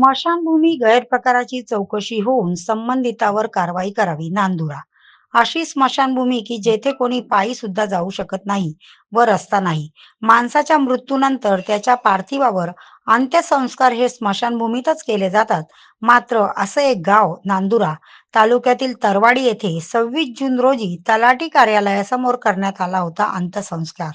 स्मशानभूमी गैरप्रकाराची चौकशी होऊन संबंधितावर कारवाई करावी नांदुरा. अशी स्मशानभूमी की जेथे कोणी पायी सुद्धा जाऊ शकत नाही व रस्ता नाही. माणसाच्या मृत्यूनंतर त्याच्या पार्थिवावर अंत्यसंस्कार हे स्मशानभूमीतच केले जातात. मात्र असं एक गाव नांदुरा तालुक्यातील तरवाडी येथे सव्वीस जून रोजी तलाठी कार्यालयासमोर करण्यात आला होता अंत्यसंस्कार.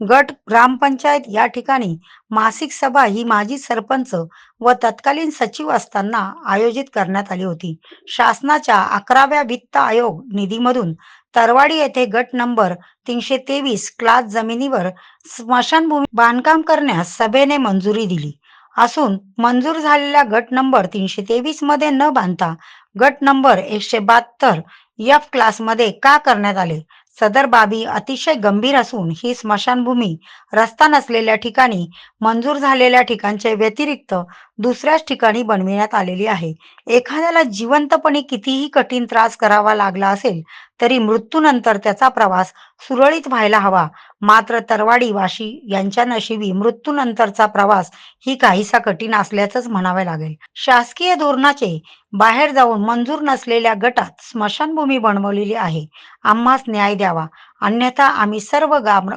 गट ग्रामपंचायत या ठिकाणी मासिक सभा ही माजी सरपंच व तत्कालीन सचिव असताना आयोजित करण्यात आली होती. शासनाच्या अकराव्या वित्त आयोग निधीमधून तरवाडी येथे गट नंबर तीनशे तेवीस क्लास जमिनीवर स्मशानभूमी बांधकाम करण्यास सभेने मंजुरी दिली. असून मंजूर झालेल्या गट नंबर तीनशे तेवीसमध्ये न बांधता गट नंबर एकशे बहात्तर एफ क्लासमध्ये का करण्यात आले? सदर बाबी अतिशय गंभीर असून ही स्मशानभूमी रस्ता नसलेल्या ठिकाणी मंजूर झालेल्या ठिकाणच्या व्यतिरिक्त दुसऱ्याच ठिकाणी बनविण्यात आलेली आहे. एखाद्याला जिवंतपणे कितीही कठीण त्रास करावा लागला असेल तरी मृत्यूनंतर त्याचा प्रवास सुरळीत व्हायला हवा. मात्र तरवाडी वाशी यांच्या नशिबी मृत्यूनंतरचा प्रवास ही काहीसा कठीण असल्याचंच म्हणावे लागेल. शासकीय धोरणाचे बाहेर जाऊन मंजूर नसलेल्या गटात स्मशानभूमी बनवलेली आहे. आम्हास न्याय द्यावा. अन्यथा आम्ही सर्व गाम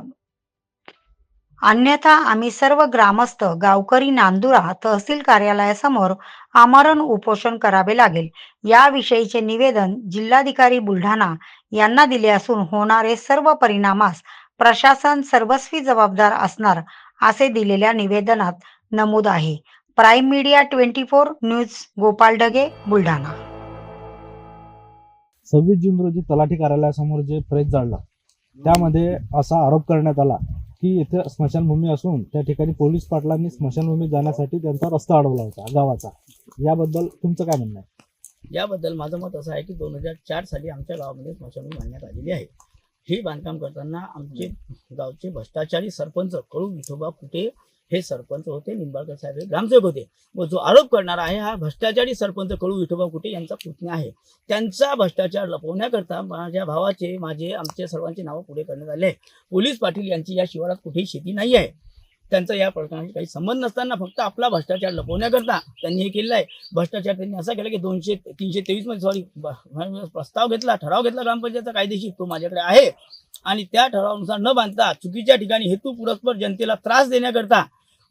अन्यथा आम्ही सर्व ग्रामस्थ गावकरी नांदुरा तहसील कार्यालयासमोर आमरण उपोषण करावे लागेल. याविषयीचे निवेदन जिल्हाधिकारी बुलढाणा यांना दिले असून होणारे सर्व परिणामास प्रशासन सर्वस्वी जबाबदार असणार असे दिलेल्या निवेदनात नमूद आहे. Prime Media twenty four News Gopal Dhage Buldhana. सव्वीस जून रोजी तलाठी कार्यालयासमोर जे प्रेस जाळला त्यामध्ये असा आरोप करण्यात आला की येथे स्मशानभूमी असून त्या ठिकाणी पोलीस पाटलांनी स्मशानभूमी जाण्यासाठी त्यांचा रस्ता अडवला होता गावाचा. याबद्दल तुमचं काय म्हणणं आहे? याबद्दल माझं मत असं आहे की दोन हजार चार साली आमच्या गावामध्ये स्मशानभूमी बांधण्यात आलेली आहे. हे बांधकाम करताना आमचे गावचे भ्रष्टाचारी सरपंच कळू विठोबा कुठे हे सरपंच होते निंबाळकर साहेब हे ग्रामसेवक होते. व जो आरोप करणारा आहे हा भ्रष्टाचारी सरपंच कळू विठोबा कुटे यांचा पुतण्या आहे. त्यांचा भ्रष्टाचार लपवण्याकरता माझ्या भावाचे माझे आमचे सर्वांचे नावं पुढे करण्यात आले. आहे पोलीस पाटील यांची या शिवारात कुठेही शेती नाही आहे. त्यांचा या प्रकरणाशी काही संबंध नसताना फक्त आपला भ्रष्टाचार लपवण्याकरता त्यांनी हे केलेलं आहे. भ्रष्टाचार त्यांनी असा केला की दोनशे तीनशे तेवीसमध्ये सॉरी प्रस्ताव घेतला ठराव घेतला ग्रामपंचायतचा कायदेशीर तो माझ्याकडे आहे. आणि त्या ठरावानुसार न बांधता चुकीच्या ठिकाणी हेतू पुरस्पर जनतेला त्रास देण्याकरता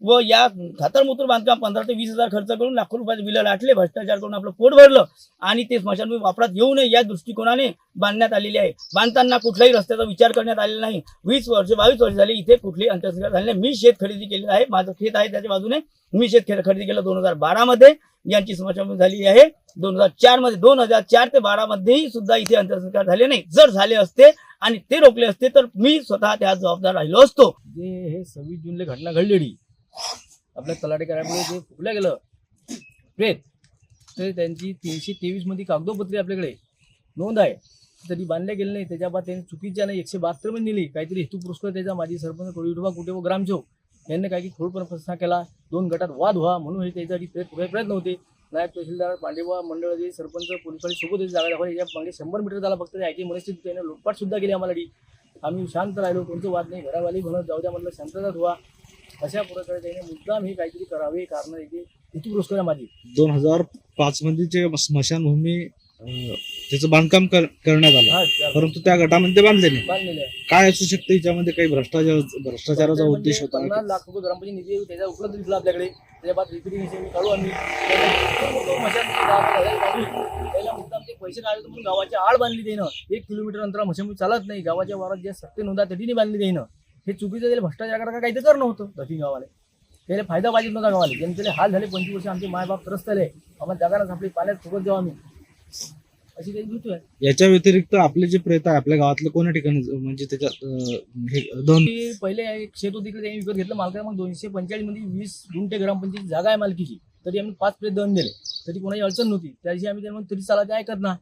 व या खातरमुत्र बांधकाम पंधरा ते वीस हजार खर्च करून लाखो रुपयाचे बिलं लाटले भ्रष्टाचार करून आपलं पोट भरलं आणि ते स्मशानभूमी वापरात येऊ नये या दृष्टिकोनाने बांधण्यात आलेली आहे. बांधताना कुठल्याही रस्त्याचा विचार करण्यात आलेला नाही. वीस वर्ष बावीस वर्ष झाली इथे कुठलीही अंत्यसंस्कार झाले नाही. मी शेत खरेदी केलेलं आहे. माझं खेत आहे त्याच्या बाजूने. मी शेत खरेदी केलं दोन हजार बारा मध्ये. यांची स्मशानभूमी झाली आहे. दोन हजार चारमध्ये दोन हजार चार ते बारा मध्येही सुद्धा इथे अंत्यसंस्कार झाले नाही. जर झाले असते आणि ते रोखले असते तर मी स्वतः त्या जबाबदार राहिलो असतो. जे हे सव्वीस जूनला घटना घडलेली आपल्या तलाठी कार्यालयामध्ये जे फुकलं गेलं प्रेत तर त्यांची तीनशे तेवीसमध्ये कागदोपत्री आपल्याकडे. नोंद आहे. तरी बांधल्या गेले नाही. त्याच्या बाद त्यांनी चुकीच्या नाही एकशे बहात्तरमध्ये नेली. काहीतरी हेतू पुरस्कार त्याचा. माजी सरपंच कोळीडोबा कुठे व ग्रामसेवक यांनी काही खोडपण प्रश्न केला. दोन गटात वाद व्हा. म्हणून हे त्याच्यासाठी प्रयत्न प्रयत्न होते. नायब तहसीलदार पांडेवा मंडळ जे सरपंच पोलिसांनी सोबत जागा दाखवली. याच्या मागे शंभर मीटर झाला. फक्त ऐकी मनस्थिती त्याने लुटपाट सुद्धा केली आम्हाला. आम्ही शांत राहिलो. कोणतं वाद नाही. घरावाली म्हणत जाऊ द्या म्हटलं शांतता व्हा अशा प्रकारे त्याने मुद्दाम हे काहीतरी करावे कारण पुरस्कार आहे माझी? दोन हजार पाच मध्ये जे स्मशानभूमी त्याचं बांधकाम कर- करण्यात आलं हा परंतु त्या गटामध्ये ते बांधले नाही. काय असू शकतं याच्यामध्ये? काही भ्रष्टाचार भ्रष्टाचाराचा म्हणजे उद्देश होता. पन्नास लाख रुपये ग्रामपंचायत निधी त्याचा उपलब्ध दिसला आपल्याकडे. त्याच्या बाद काढू आम्ही. त्याला मुद्दाम ते पैसे काढले म्हणून गावाच्या आड बांधली त्यानं. एक किलोमीटर अंतरा मशामी चालत नाही. गावाच्या वारात जे सत्य नोंदा तटीने बांधली त्यानं. हे चुकीचं त्याला भ्रष्टाचार करा काही ते करणं होतं दक्षिण गावाला. त्याला फायदा पाहिजे नव्हता गावाला. ज्यांचे हाल झाले पंचवीस वर्ष आमचे मायबाप त्रस्त झाले. आम्हाला जागाच आपली पाण्यात फुकत जाऊ आम्ही. अशी काही मृत्यू आहे. याच्या व्यतिरिक्त आपले जे प्रेत आहे आपल्या गावातलं कोण्या ठिकाणी म्हणजे त्याच्यात अं, हे दोन पहिले एक शेत होती तिकडे त्यांनी विकत घेतलं मालकाला मग दोनशे पंचेचाळीसमध्ये वीस गुंठे ग्रामपंचायत जागा आहे मालकीची. तरी आम्ही पाच प्रेत दहन दिले. तरी कोणाची अडचण नव्हती. त्या दिवशी आम्ही त्यांना तरी चाला ते ऐकत ना